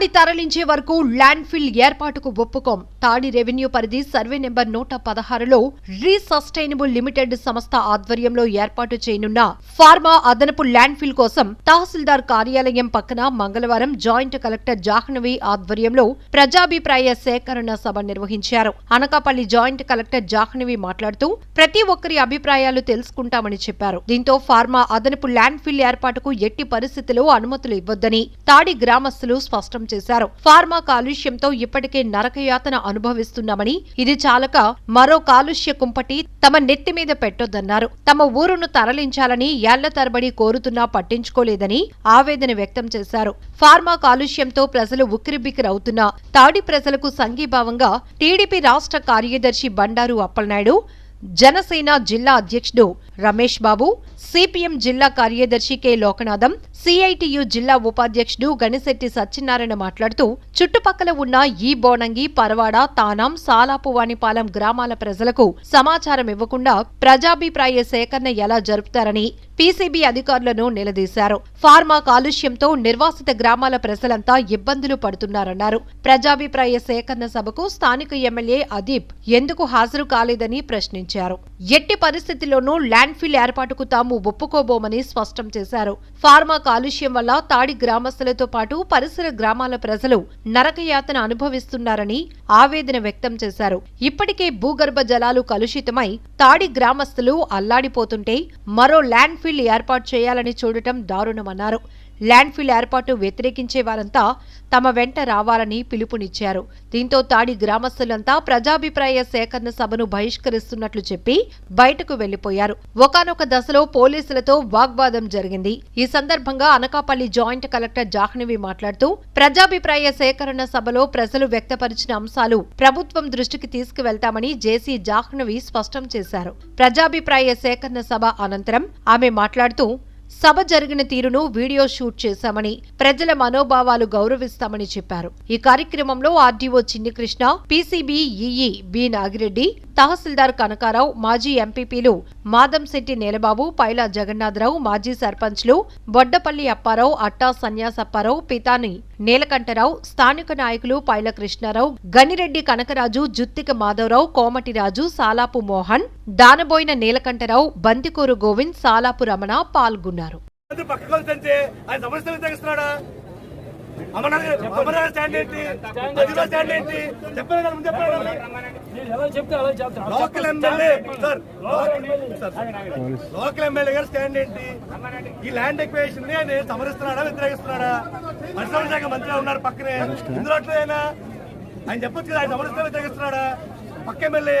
తాడి తరలించే వరకు ల్యాండ్ ఫిల్ ఏర్పాటుకు ఒప్పుకోం. తాడి రెవెన్యూ పరిధి సర్వే నెంబర్ నూట పదహారులో రీసస్టైనబుల్ లిమిటెడ్ సంస్థ ఆధ్వర్యంలో ఏర్పాటు చేయనున్న ఫార్మా అదనపు ల్యాండ్ ఫిల్ కోసం తహసీల్దార్ కార్యాలయం పక్కన మంగళవారం జాయింట్ కలెక్టర్ జాహ్నవి ఆధ్వర్యంలో ప్రజాభిప్రాయ సేకరణ సభ నిర్వహించారు. అనకాపల్లి జాయింట్ కలెక్టర్ జాహ్నవి మాట్లాడుతూ ప్రతి ఒక్కరి అభిప్రాయాలు తెలుసుకుంటామని చెప్పారు. దీంతో ఫార్మా అదనపు ల్యాండ్ ఫిల్ ఏర్పాటుకు ఎట్టి పరిస్థితిలో అనుమతులు ఇవ్వొద్దని తాడి గ్రామస్తులు స్పష్టం చేశారు. ఫార్మా కాలుష్యంతో ఇప్పటికే నరకయాతన అనుభవిస్తున్నామని ఇది చాలక మరో కాలుష్య కుంపటి తమ నెత్తి మీద పెట్టొద్దన్నారు. తమ ఊరును తరలించాలని ఏళ్ళ తరబడి కోరుతున్నా పట్టించుకోలేదని ఆవేదన వ్యక్తం చేశారు. ఫార్మా కాలుష్యంతో ప్రజలు ఉక్కిరిబిక్కిరవుతున్నా తాడి ప్రజలకు సంఘీభావంగా టీడీపీ రాష్ట్ర కార్యదర్శి బండారు అప్పలనాయుడు జనసేన జిల్లా అధ్యక్షుడు రమేష్ బాబు సిపిఎం జిల్లా కార్యదర్శి కె లోకనాథం సిఐటియు జిల్లా ఉపాధ్యక్షుడు గణిశెట్టి సత్యనారాయణ మాట్లాడుతూ చుట్టుపక్కల ఉన్న ఈ బోనంగి పరవాడ తానం సాలాపువానిపాలెం గ్రామాల ప్రజలకు సమాచారం ఇవ్వకుండా ప్రజాభిప్రాయ సేకరణ ఎలా జరుపుతారని పీసీబీ అధికారులను నిలదీశారు. ఫార్మా కాలుష్యంతో నిర్వాసిత గ్రామాల ప్రజలంతా ఇబ్బందులు పడుతున్నారన్నారు. ప్రజాభిప్రాయ సేకరణ సభకు స్థానిక ఎమ్మెల్యే అదీప్ ఎందుకు హాజరు కాలేదని ప్రశ్నించారు. ఎట్టి పరిస్థితిలోనూ ల్యాండ్ ఫిల్ ఏర్పాటుకు తాము ఒప్పుకోబోమని స్పష్టం చేశారు. ఫార్మా కాలుష్యం వల్ల తాడి గ్రామస్తులతో పాటు పరిసర గ్రామాల ప్రజలు నరకయాతన అనుభవిస్తున్నారని ఆవేదన వ్యక్తం చేశారు. ఇప్పటికే భూగర్భ జలాలు కలుషితమై తాడి గ్రామస్తులు అల్లాడిపోతుంటే మరో ల్యాండ్ ఏర్పాటు చేయాలని చూడటం దారుణమన్నారు. ల్యాండ్ఫిల్ ఏర్పాటు వ్యతిరేకించే వారంతా తమ వెంట రావాలని పిలుపునిచ్చారు. దీంతో తాడి గ్రామస్తులంతా ప్రజాభిప్రాయ సేకరణ సభను బహిష్కరిస్తున్నట్లు చెప్పి బయటకు వెళ్ళిపోయారు ఒకనొక దశలో పోలీసులతో వాగ్వాదం జరిగింది. ఈ సందర్భంగా అనకాపల్లి జాయింట్ కలెక్టర్ జాహ్నవి మాట్లాడుతూ ప్రజాభిప్రాయ సేకరణ సభలో ప్రజలు వ్యక్తపరిచిన అంశాలు ప్రభుత్వం దృష్టికి తీసుకువెళ్తామని జేసీ జాహ్నవి స్పష్టం చేశారు. ప్రజాభిప్రాయ సేకరణ సభ అనంతరం ఆమె మాట్లాడుతూ సభ జరిగిన తీరును వీడియో షూట్ చేశామని ప్రజల మనోభావాలు గౌరవిస్తామని చెప్పారు. ఈ కార్యక్రమంలో RDO Chinni Krishna PCB EE B Nagireddy tahsildar Kanakarao మాజీ ఎంపీపీలు మాదంశెట్టి నేలబాబు పైలా జగన్నాథరావు మాజీ సర్పంచ్లు బొడ్డపల్లి అప్పారావు అట్టా సన్యాసప్పారావు పితాని నీలకంఠరావు స్థానిక నాయకులు పైల కృష్ణారావు గనిరెడ్డి కనకరాజు జుత్తిక మాధవరావు కోమటిరాజు సాలాపు మోహన్ దానబోయిన నీలకంఠరావు బంతికూరు గోవింద్ సాలాపు రమణ పాల్గొన్నారు. అమర్నాథ్ అమర్నాథ్ స్టాండ్ ఏంటి? అదిలో ఏంటి? ముందు local MLA sir local MLA. గారు స్టాండ్ ఏంటి? ఈ ల్యాండ్ ఎక్వేషన్ని ఆయన సమరిస్తున్నాడా వ్యతిరేకిస్తున్నాడా? పరిశ్రమ శాఖ మంత్రి ఉన్నారు పక్కనే. ఇందులో ఆయన చెప్పొచ్చు కదా ఆయన సమరిస్తా వ్యతిరేకిస్తున్నాడా? పక్క ఎమ్మెల్యే.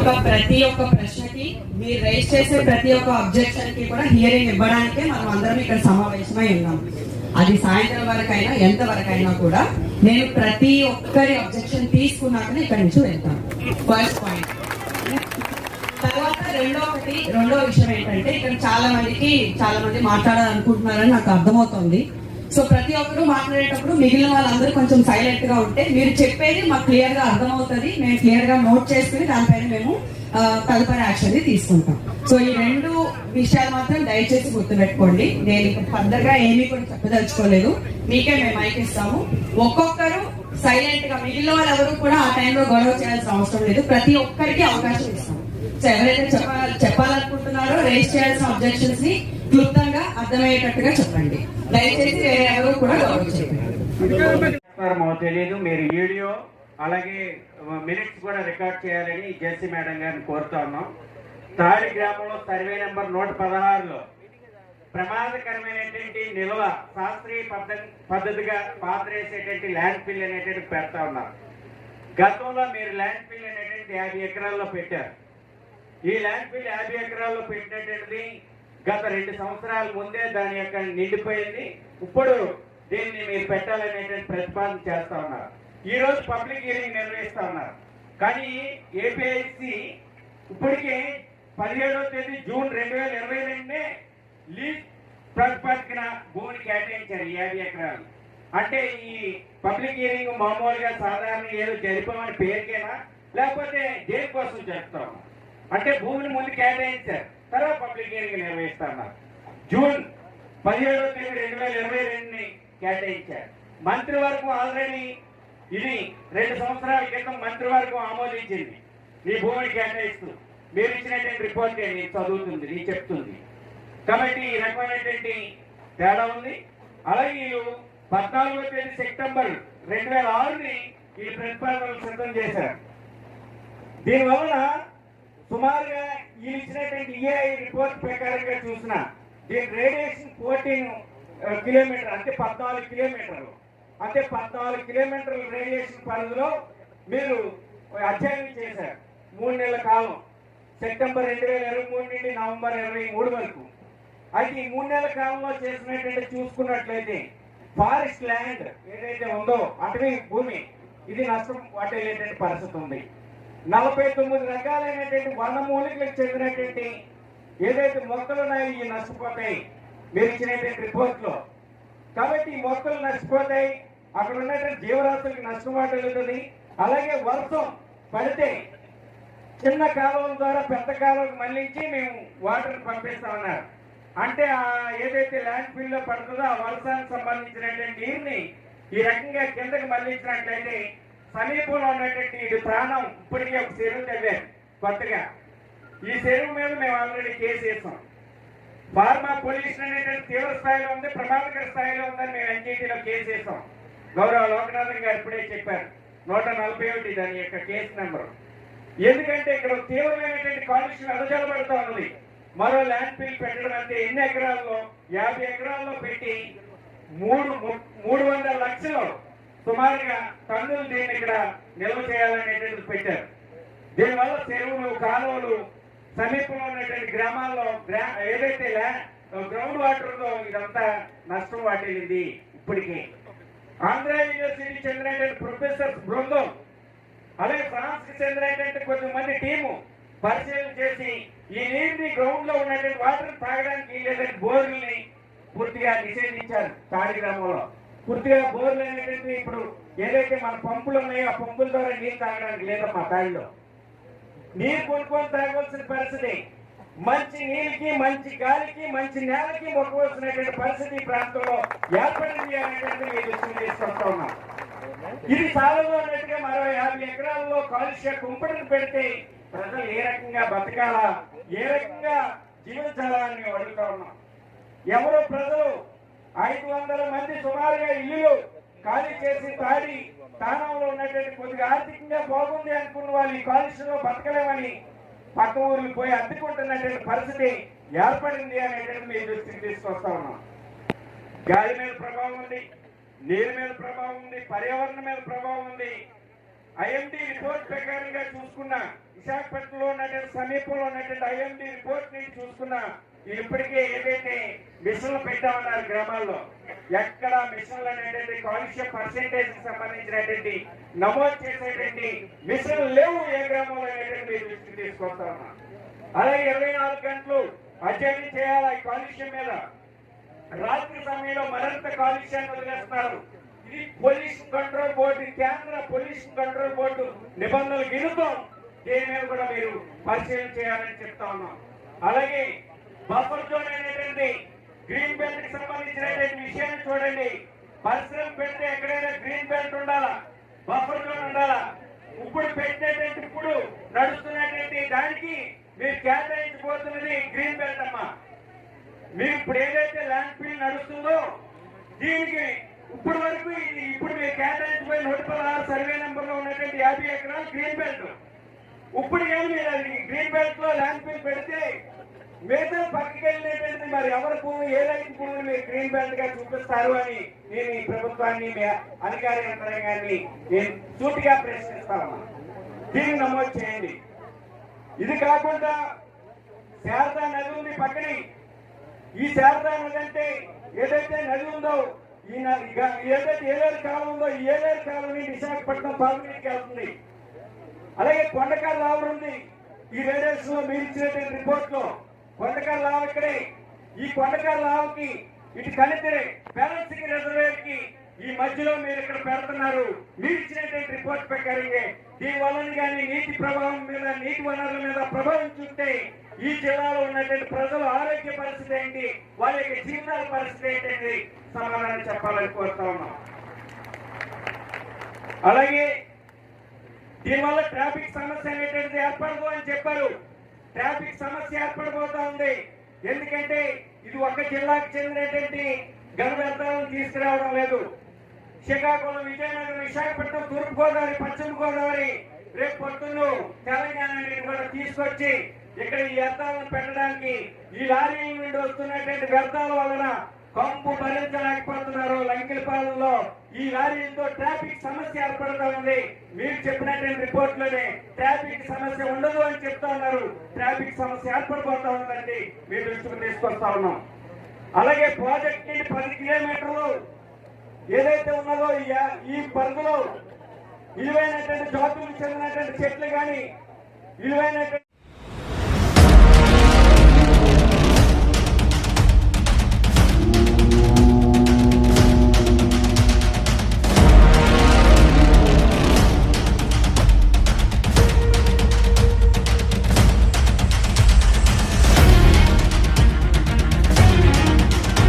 ఒక ప్రతి ఒక్క ప్రశ్నకి మీరు రైజ్ చేసే ప్రతి ఒక్క అబ్జెక్షన్కి కూడా హియరింగ్ ఇవ్వడానికే మనం అందరం ఇక్కడ సమావేశమై ఉన్నాం. అది సాయంత్రం వరకైనా ఎంత వరకైనా కూడా నేను ప్రతి ఒక్కరి అబ్జెక్షన్ తీసుకున్నాకనే ఇక్కడి నుంచి వెళ్తాను. ఫస్ట్ పాయింట్ రెండో ఒకటి రెండో విషయం ఏంటంటే ఇక్కడ చాలా మందికి చాలా మంది మాట్లాడాలనుకుంటున్నారని నాకు అర్థమవుతోంది. సో ప్రతి ఒక్కరు మాట్లాడేటప్పుడు మిగిలిన వాళ్ళందరూ కొంచెం సైలెంట్గా ఉంటే మీరు చెప్పేది మాకు క్లియర్గా అర్థమవుతుంది. మేము క్లియర్గా నోట్ చేసుకుని దానిపైన మేము తదుపరి యాక్షన్ తీసుకుంటాం. సో ఈ రెండు విషయాలు మాత్రం దయచేసి గుర్తుపెట్టుకోండి. నేను ఇక్కడ ఫర్దర్గా ఏమీ కూడా చెప్పదలుచుకోలేదు. మీకే మేము మైక్ ఇస్తాము. ఒక్కొక్కరు సైలెంట్గా మిగిలిన వాళ్ళు ఎవరు కూడా ఆ టైంలో గొడవ చేయాల్సిన అవసరం లేదు. ప్రతి ఒక్కరికి అవకాశం ఇస్తాం. ఎవరైతే చెప్పాలి చెప్పాలనుకుంటున్నారో రేజ్ చేయాల్సిన అబ్జెక్షన్స్ని క్లుప్తంగా అర్థమయ్యేటట్టుగా చెప్పండి. దయచేసి వేరే ఎవరు కూడా గౌరవ మాకు తెలియదు మీరు వీడియో అలాగే మినిట్స్ కూడా రికార్డ్ చేయాలని జెస్సీ మేడం గారిని కోరుతా ఉన్నాం. తాడి గ్రామంలో సర్వే నెంబర్ నూట పదహారులో ప్రమాదకరమైనటువంటి నిల్వ శాస్త్రీయ పద్ధతి పద్ధతిగా పాత్రేసేటువంటి ల్యాండ్ ఫిల్ అనేటువంటి పెడతా ఉన్నారు. గతంలో మీరు ల్యాండ్ ఫిల్ అనేటువంటి యాభై ఎకరాల్లో పెట్టారు. ఈ ల్యాండ్ ఫీల్ యాభై ఎకరాల్లో పెట్టినటువంటిది గత రెండు సంవత్సరాల ముందే దాని యొక్క నిండిపోయింది. ఇప్పుడు దీన్ని మీరు పెట్టాలనేటువంటి ప్రతిపాదన చేస్తా ఉన్నారు. ఈ రోజు పబ్లిక్ హియరింగ్ నిర్వహిస్తా ఉన్నారు. కానీ ఏపీఐసి ఇప్పటికే పదిహేడవ తేదీ జూన్ రెండు వేల ఇరవై రెండునే లీజ్ ప్రతిపాదికన భూమిని కేటాయించారు యాభై ఎకరాలు. అంటే ఈ పబ్లిక్ హియరింగ్ మామూలుగా సాధారణ ఏదో జరిపామని పేరుకేనా? లేకపోతే దేనికోసం జరుపుతాం అంటే భూమిని ముందు కేటాయించారు. తర్వాత పబ్లిక్ హియరింగ్ నిర్వహిస్తున్నారు జూన్ పదిహేడవ తేదీ రెండు వేల ఇరవై రెండుని కేటాయించారు. మంత్రివర్గం ఆల్రెడీ ఇది రెండు సంవత్సరాల క్రితం మంత్రివర్గం ఆమోదించింది. ఈ భూమిని కేటాయిస్తూ మీరు ఇచ్చినటువంటి రిపోర్ట్ నేను చదువుతుంది నేను చెప్తుంది. కాబట్టి ఈ రకమైనటువంటి తేడా ఉంది. అలాగే వీళ్ళు పద్నాలుగో తేదీ సెప్టెంబర్ రెండు వేల ఆరుని ఈ ప్రతిపాదనలు సిద్ధం చేశారు. దీనివల్ల సుమారుగా ఈ ఇచ్చినటువంటి ఈఐ రిపోర్ట్ ప్రకారంగా చూసిన దీని రేడియేషన్ ఫోర్టీన్ కిలోమీటర్ అంటే పద్నాలుగు కిలోమీటర్లు. అంటే పద్నాలుగు కిలోమీటర్ల రేడియేషన్ పరిధిలో మీరు అధ్యయనం చేశారు. మూడు నెలల కాలం. సెప్టెంబర్ రెండు వేల ఇరవై మూడు నుండి నవంబర్ ఇరవై మూడు వరకు. అయితే ఈ మూడు నెలల కాలంలో చేసినటువంటి చూసుకున్నట్లయితే ఫారెస్ట్ ల్యాండ్ ఏదైతే ఉందో అటవీ భూమి ఇది నష్టం వాటిల్లేటువంటి పరిస్థితి ఉంది. నలభై తొమ్మిది రకాలైనటువంటి వన చెందినటువంటి ఏదైతే మొక్కలు ఉన్నాయో ఇవి నష్టపోతాయి. మీరు ఇచ్చినటువంటి రిపోర్ట్లో. కాబట్టి ఈ మొక్కలు నష్టపోతాయి. అక్కడ ఉన్నటువంటి జీవరాశులకు నష్టం వాటిల్లుతుంది అలాగే వర్షం పడితే చిన్న కాలువల ద్వారా పెద్ద కాలువకు మళ్ళించి మేము వాటర్ పంపిస్తామన్నారు. అంటే ఆ ఏదైతే ల్యాండ్ ఫీల్డ్లో పడుతుందో ఆ వర్షానికి సంబంధించినటువంటి నీరుని ఈ రకంగా కిందకి మళ్ళించినట్లయితే సమీపంలో ఉన్నటువంటి ఇది ప్రాణం ఇప్పటికీ ఒక చెరువు తవ్వారు కొత్తగా. ఈ చెరువు మీద మేము ఆల్రెడీ కేసు వేసాం ఫార్మా పొల్యూషన్ అనేటువంటి తీవ్ర స్థాయిలో ఉంది ప్రమాదకర స్థాయిలో ఉందని మేము ఎన్జీటీలో కేసు వేసాం గౌరవ లోకనాథన్ గారు ఇప్పుడే చెప్పారు. నూట నలభై ఒకటి దాని యొక్క కేసు నెంబర్ ఎందుకంటే ఇక్కడ తీవ్రమైనటువంటి కాలుష్యం ఎదజల్లబడుతూ ఉన్నది. మరో ల్యాండ్ ఫీల్ పెట్టడం అంటే ఎన్ని ఎకరాల్లో? యాభై ఎకరాల్లో పెట్టి మూడు మూడు వందల లక్షలు. సుమారుగా టన్నులు దీన్ని ఇక్కడ నిల్వ చేయాలనేటువంటిది పెట్టారు. దీనివల్ల చెరువులు కాలువలు సమీపంలో ఉన్నటువంటి గ్రామాల్లో ఏదైతే గ్రౌండ్ వాటర్ ఇదంతా నష్టం వాటిల్లింది ఇప్పటికీ. ఆంధ్ర యూనివర్సిటీకి చెందినటువంటి ప్రొఫెసర్స్ బృందం అలాగే ఫ్రాన్స్కి చెందినటువంటి కొంతమంది టీము పరిశీలన చేసి ఈ నీటిని గ్రౌండ్లో ఉన్నటువంటి వాటర్ తాగడానికి లేదంటే బోర్లని పూర్తిగా నిషేధించారు తాడి గ్రామంలో. పూర్తిగా బోర్లు అనేటువంటి ఇప్పుడు ఏదైతే మన పంపులు ఉన్నాయో ఆ పంపుల ద్వారా నీరు తాగడానికి లేదమ్మా తాడిలో నీరు కొనుక్కొని తాగవలసిన పరిస్థితి. మంచి నీళ్ళకి మంచి గాలికి మంచి నేలకి మొక్కవలసినటువంటి పరిస్థితి ఈ ప్రాంతంలో ఏర్పడింది అనేటువంటి మీ దృష్టికి తీసుకొస్తా ఉన్నాం. ఇది సాలదు ఉన్నట్టుగా మరో యాభై ఎకరాల్లో కాలుష్య కుంపటిని పెడితే ప్రజలు ఏ రకంగా బతకాలా ఏ రకంగా జీవించాలా అని అడుగుతా ఉన్నాం. ఎవరో ప్రజలు ఐదు వందల మంది సుమారుగా ఇల్లు ఖాళీ చేసి తాడి స్థానంలో ఉన్నటువంటి కొద్దిగా ఆర్థికంగా బాగుంది అనుకున్న వాళ్ళు ఈ కాలుష్యంలో బతకలేమని పక్క ఊర్లు పోయి అద్దెకుంటున్నటువంటి పరిస్థితి ఏర్పడింది అనేటువంటి మీ దృష్టికి తీసుకొస్తా ఉన్నాం. గాలి మీద ప్రభావం ఉంది నీరు మీద ప్రభావం ఉంది పర్యావరణం మీద ప్రభావం ఉంది. ఐఎండి రిపోర్ట్ ప్రకారంగా చూసుకున్న విశాఖపట్నంలో ఉన్నటువంటి సమీపంలో ఉన్నటువంటి ఐఎండి రిపోర్ట్ని చూసుకున్నా ఇప్పటికే ఏదైతే మిషన్లు పెట్టామన్నారు గ్రామాల్లో ఎక్కడ మిషన్లు అనేటువంటి కాలుష్య పర్సెంటేజ్ సంబంధించినటువంటి నమోదు చేసేటువంటి మిషన్లు లేవు ఏ గ్రామంలో అనేటువంటి మీరు దృష్టికి తీసుకొస్తా ఉన్నా. అలాగే ఇరవై నాలుగు గంటలు అధ్యయనం చేయాలి ఈ కాలుష్యం మీద? రాత్రి సమయంలో మరింత కాలుష్యాన్ని వదిలేస్తున్నారు. ఇది పొల్యూషన్ కంట్రోల్ బోర్డు కేంద్ర పొల్యూషన్ కంట్రోల్ బోర్డు నిబంధనలు విరుద్ధం. దీని మీద కూడా మీరు పరిశీలన చేయాలని చెప్తా ఉన్నాం. అలాగే బఫర్ జోన్ అనేటువంటి గ్రీన్ బెల్ట్కి సంబంధించినటువంటి విషయాన్ని చూడండి. పరిశ్రమ పెడితే ఎక్కడైనా గ్రీన్ బెల్ట్ ఉండాలా? బఫర్ జోన్ ఉండాలా? ఇప్పుడు పెట్టినటువంటి ఇప్పుడు నడుస్తున్నటువంటి దానికి మీరు కేటాయించబోతున్నది గ్రీన్ బెల్ట్ అమ్మా. మీరు ఇప్పుడు ఏదైతే ల్యాండ్ ఫీల్ నడుస్తుందో దీనికి ఇప్పుడు వరకు ఇప్పుడు మీరు కేటాయించబోయే నూట పదహారు సర్వే నెంబర్లో ఉన్నటువంటి యాభై ఎకరాలు గ్రీన్ బెల్ట్. ఇప్పుడు కానీ మీరు అది గ్రీన్ బెల్ట్లో ల్యాండ్ ఫీల్ పెడితే మిగతా పక్కకెళ్ళినటువంటి మరి. ఎవరి భూమి ఏ రైతు భూమిని మీరు గ్రీన్ బెల్ట్గా చూపిస్తారు అని నేను ఈ ప్రభుత్వాన్ని అధికార యంత్రాంగాన్ని నేను సూటిగా ప్రశ్నిస్తాను. దీన్ని నమోదు చేయండి. ఇది కాకుండా శారదా నది ఉంది పక్కనే. ఈ శారదా నది అంటే ఏదైతే నది ఉందో ఈ ఇక ఏదైతే ఏలేరు కాలం ఉందో ఈ ఏలేరు కాలం విశాఖపట్నం తాగునీటికి వెళ్తుంది. అలాగే కొండకారు రావడం ఉంది. ఈ రేడియోస్లో మీరు ఇచ్చినటువంటి రిపోర్ట్లో కొండకాల లావు ఇక్కడే. ఈ కొండకాల లావుకి ఇటు కనితరే బ్యాలెన్సింగ్ రిజర్వేర్కి ఈ మధ్యలో మీరు ఇక్కడ పెడుతున్నారు. మీరు ఇచ్చినటువంటి రిపోర్ట్ ప్రకారంగా దీని వలన కానీ నీటి ప్రభావం మీద నీటి వనరుల మీద ప్రభావం చూస్తే ఈ జిల్లాలో ఉన్నటువంటి ప్రజల ఆరోగ్య పరిస్థితి ఏంటి? వాళ్ళ యొక్క జీవితాల పరిస్థితి ఏంటంటే సమాధానం చెప్పాలని కోరుతా ఉన్నాం. అలాగే దీనివల్ల ట్రాఫిక్ సమస్య అనేటువంటిది ఏర్పడదు అని చెప్పారు. ట్రాఫిక్ సమస్య ఏర్పడిపోతా ఉంది. ఎందుకంటే ఇది ఒక జిల్లాకు చెందినటువంటి గణ వ్యర్థాలను తీసుకురావడం లేదు. శ్రీకాకుళం విజయనగరం విశాఖపట్నం తూర్పు గోదావరి పశ్చిమ గోదావరి రేపు పొద్దున్న తెలంగాణ కూడా తీసుకొచ్చి ఇక్కడ ఈ వ్యర్థాలను పెట్టడానికి ఈ లారీల నుండి వస్తున్నటువంటి వ్యర్థాల వలన కంపు భరించలేకపోతున్నారు. లంకిలపాలెంలో ఈ లారీలతో ట్రాఫిక్ సమస్య ఏర్పడతా ఉంది. మీరు చెప్పినటువంటి రిపోర్ట్లోనే ట్రాఫిక్ సమస్య ఉండదు అని చెప్తా ఉన్నారు. ట్రాఫిక్ సమస్య ఏర్పడిపోతా ఉందండి. మీరు దృష్టికి తీసుకొస్తా ఉన్నాం. అలాగే ప్రాజెక్ట్ నుండి పది కిలోమీటర్లు ఏదైతే ఉన్నదో ఈ ఈ పరిధిలో విలువైనటువంటి జాతులకు చెందినటువంటి చెట్లు కానీ విలువైనటువంటి